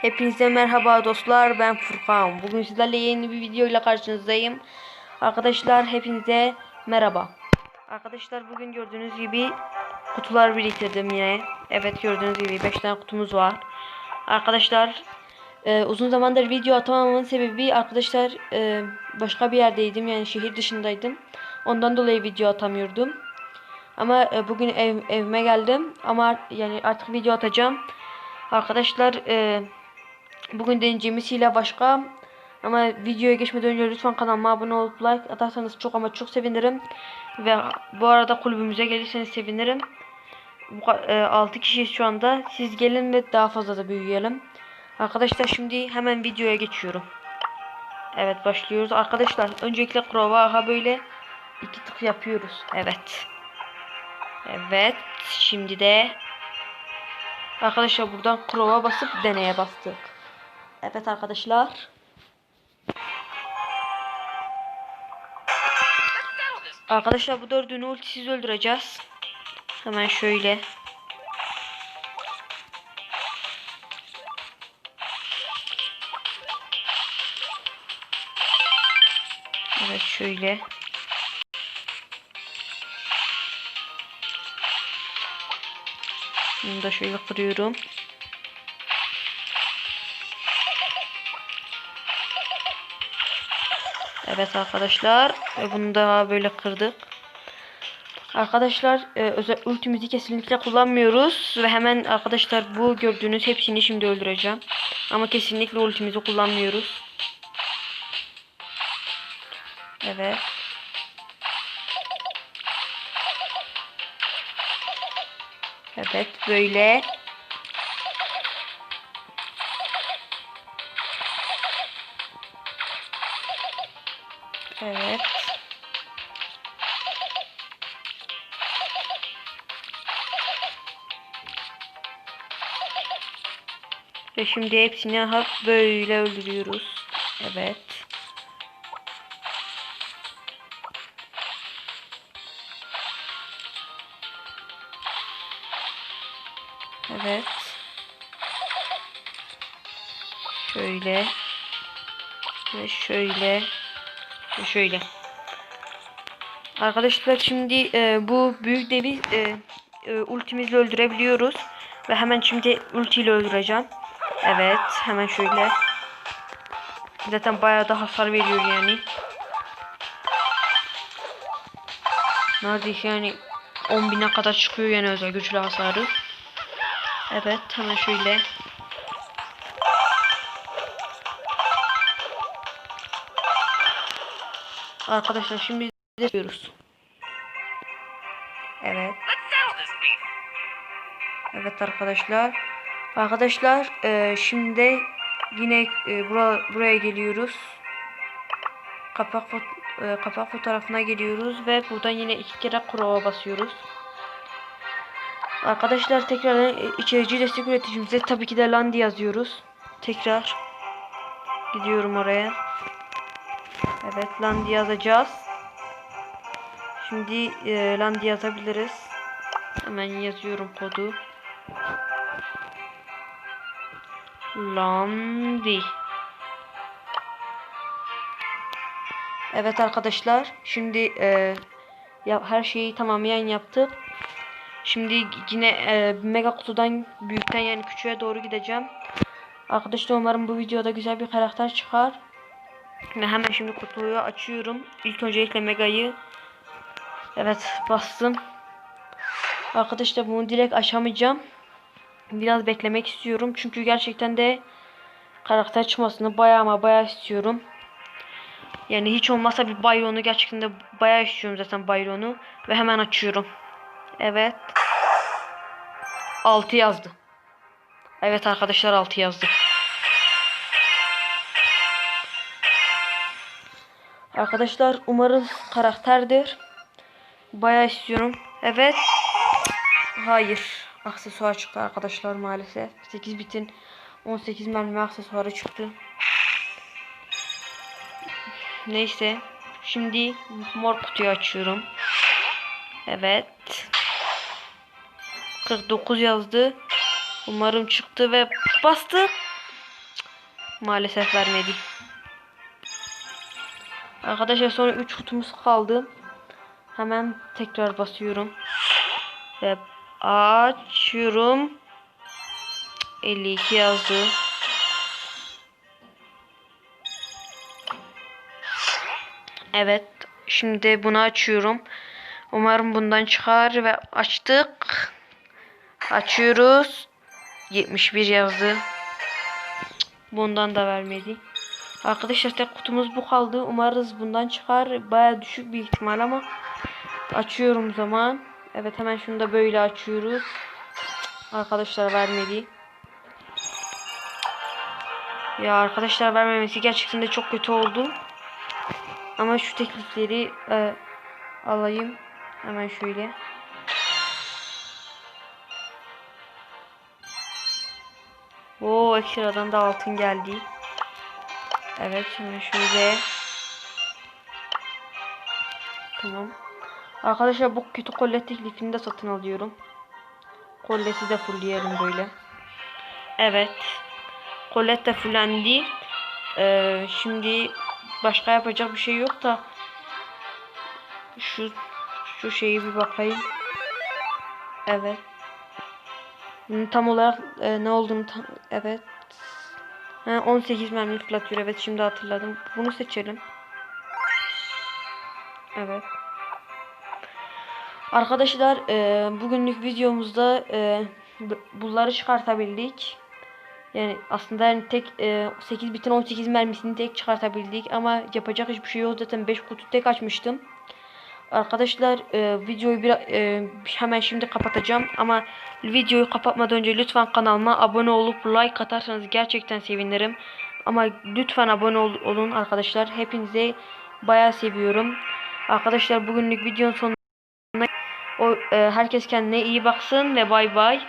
Hepinize merhaba dostlar ben Furkan. Bugün sizlerle yeni bir video ile karşınızdayım. Arkadaşlar hepinize merhaba. Arkadaşlar bugün gördüğünüz gibi kutular biriktirdim yine. Evet gördüğünüz gibi 5 tane kutumuz var. Arkadaşlar e, uzun zamandır video atamamamın sebebi arkadaşlar e, başka bir yerdeydim yani şehir dışındaydım. Ondan dolayı video atamıyordum. Ama e, bugün ev, evime geldim ama yani artık video atacağım. Arkadaşlar e, bugün deneyeceğimiz hile başka. Ama videoya geçmeden önce lütfen kanalıma abone olup like atarsanız çok ama çok sevinirim. Ve bu arada kulübümüze gelirseniz sevinirim. Bu, e, 6 kişiyiz şu anda. Siz gelin ve daha fazla da büyüyelim. Arkadaşlar şimdi hemen videoya geçiyorum. Evet başlıyoruz. Arkadaşlar öncelikle Crovaha böyle iki tık yapıyoruz. Evet. Evet. Şimdi de Arkadaşlar buradan Crow'a basıp deneye bastık. Evet arkadaşlar. Arkadaşlar bu dördünü ultisiz öldüreceğiz. Hemen şöyle. Evet şöyle. Bunu da şöyle kırıyorum. Evet arkadaşlar. e, Bunu da böyle kırdık. Arkadaşlar e, özel ultimizi kesinlikle kullanmıyoruz. Ve hemen arkadaşlar bu gördüğünüz hepsini şimdi öldüreceğim. Ama kesinlikle ultimizi kullanmıyoruz. Evet. Evet böyle. Evet. Ve şimdi hepsini hep böyle öldürüyoruz. Evet. Evet. Şöyle. Ve şöyle. Şöyle. Arkadaşlar şimdi e, bu büyük devi e, e, ultimizle öldürebiliyoruz. Ve hemen şimdi ultiyle öldüreceğim. Evet. Hemen şöyle. Zaten bayağı da hasar veriyor yani. Neredeyse yani 10.000'e kadar çıkıyor yani özel güçlü hasarı. Evet hemen şöyle. Arkadaşlar şimdi de yapıyoruz. Evet. Evet arkadaşlar. Arkadaşlar e, şimdi yine e, bura, buraya geliyoruz. Kapak e, kapak fotoğrafına geliyoruz ve buradan yine iki kere kurova basıyoruz. Arkadaşlar tekrar e, içerici destek üreticimize tabii ki de Landi yazıyoruz. Tekrar gidiyorum oraya. Evet Landi yazacağız. Şimdi e, Landi yazabiliriz. Hemen yazıyorum kodu. Landi. Evet arkadaşlar şimdi e, ya, her şeyi tamamen yaptık. Şimdi yine e, mega kutudan büyükten yani küçüğe doğru gideceğim. Arkadaşlar umarım bu videoda güzel bir karakter çıkar. Ve hemen şimdi kutuyu açıyorum. İlk öncelikle megayı Evet bastım. Arkadaşlar bunu direkt açamayacağım. Biraz beklemek istiyorum. Çünkü gerçekten de karakter çıkmasını bayağı ama bayağı istiyorum. Yani hiç olmazsa bir Byron'u gerçekten de bayağı istiyorum zaten Byron'u. Ve hemen açıyorum. Evet. 6 yazdı. Evet arkadaşlar 6 yazdı. Arkadaşlar umarım karakterdir. Bayağı istiyorum. Evet. Hayır. Aksesuar çıktı arkadaşlar maalesef. 8 bitin 18 mermi aksesuarı çıktı. Neyse. Şimdi mor kutuyu açıyorum. Evet. 49 yazdı. Umarım çıktı ve bastı. Maalesef vermedi. Arkadaşlar sonra 3 kutumuz kaldı. Hemen tekrar basıyorum. Ve açıyorum. 52 yazdı. Evet. Şimdi bunu açıyorum. Umarım bundan çıkar ve açtık. Açıyoruz. 71 yazdı. Bundan da vermedi. Arkadaşlar tek kutumuz bu kaldı. Umarız bundan çıkar. Baya düşük bir ihtimal ama açıyorum zaman. Evet hemen şunu da böyle açıyoruz. Arkadaşlar vermedi. Ya arkadaşlar vermemesi gerçekten de çok kötü oldu. Ama şu teklifleri e, alayım. Hemen şöyle. Oo ekstradan da altın geldi. Evet şimdi şöyle. Tamam. Arkadaşlar bu kötü kolye teklifini de satın alıyorum. Kolyesi de fullleyelim böyle. Evet. Kollet de fullendi. Ee, şimdi başka yapacak bir şey yok da şu şu şeyi bir bakayım. Evet. Bunun tam olarak e, ne olduğunu tam, evet. Ha, 18 mermi fırlatıyor. Evet şimdi hatırladım. Bunu seçelim. Evet. Arkadaşlar e, bugünlük videomuzda e, bu- bunları çıkartabildik. Yani aslında yani tek e, 8 bitin 18 mermisini tek çıkartabildik ama yapacak hiçbir şey yok. Zaten 5 kutu tek açmıştım. Arkadaşlar e, videoyu bir, e, hemen şimdi kapatacağım ama videoyu kapatmadan önce lütfen kanalıma abone olup like atarsanız gerçekten sevinirim. Ama lütfen abone ol- olun arkadaşlar. Hepinize bayağı seviyorum. Arkadaşlar bugünlük videonun sonuna o, e, herkes kendine iyi baksın ve bay bay.